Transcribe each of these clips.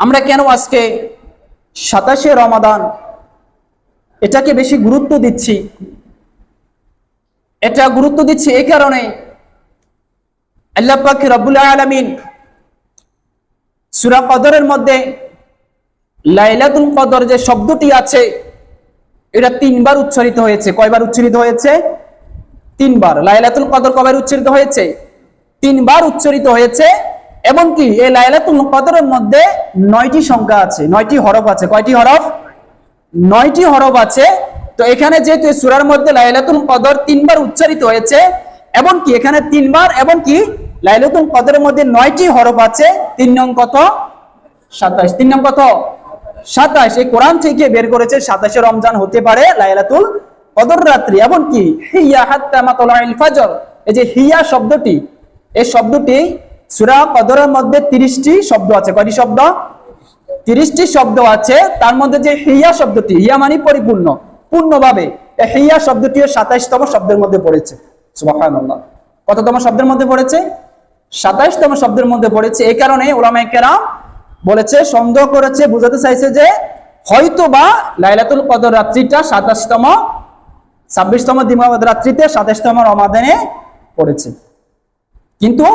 আমরা কেন আজকে সাতাশে রমাদান এটাকে বেশি গুরুত্ব দিচ্ছি? এটা গুরুত্ব দিচ্ছি এই কারণে আল্লাহ পাক রব্বুল আলামিন সূরা কদরের মধ্যে লাইলাতুল কদর যে শব্দটি আছে, এটা তিনবার উচ্চারিত হয়েছে। কয়বার উচ্চারিত হয়েছে? তিনবার। লাইলাতুল কদর কবার উচ্চারিত হয়েছে? তিনবার উচ্চারিত হয়েছে এমনকি এই লাইলাতুল কদরের মধ্যে নয়টি সংখ্যা আছে, নয়টি হরফ আছে। কয়টি হরফ? নয়টি হরফ আছে। তো এখানে যেহেতু সূরার মধ্যে লাইলাতুল কদর তিনবার উচ্চারিত হয়েছে এবং কি এখানে তিনবার এবং কি লাইলাতুল কদরের মধ্যে নয়টি হরফ আছে। তিন নং কত? সাতাশ। তিন নং কত? সাতাশ। এই কোরআন থেকে বের করেছে সাতাশে রমজান হতে পারে লাইলাতুল কদর রাত্রি। এবং কি হিয়া হাত্তা ফজর। এই যে হিয়া শব্দটি, এই শব্দটি সূরা কদরের মধ্যে 30টি শব্দ আছে। কয়টি শব্দ? তিরিশটি শব্দ আছে। তার মধ্যে যে হিয়া শব্দটি, হিয়া মানে পরিপূর্ণ, পূর্ণভাবে। হিয়া শব্দটিও সাতাইশতম শব্দের মধ্যে পড়েছে। সুবহানাল্লাহ। কততম শব্দের মধ্যে পড়েছে? সাতাইশতম শব্দের মধ্যে পড়েছে। এই কারণে ওলামায়ে কেরাম বলেছে, সন্দেহ করেছে, বুঝাতে চাইছে যে হয়তো বা লাইলাতুল কদর রাত্রিটা সাতাশতম, ছাব্বিশতম দিমাবাদ রাত্রিতে সাতাশতম রমাদানে পড়েছে। কিন্তু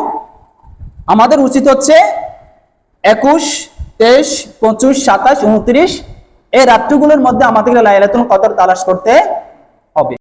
আমাদের উচিত হচ্ছে একুশ, তেইশ, পঁচিশ, সাতাশ, উনত্রিশ, এই রাত্রিগুলোর মধ্যে আমাদেরকে লাইলাতুল কদর তালাশ করতে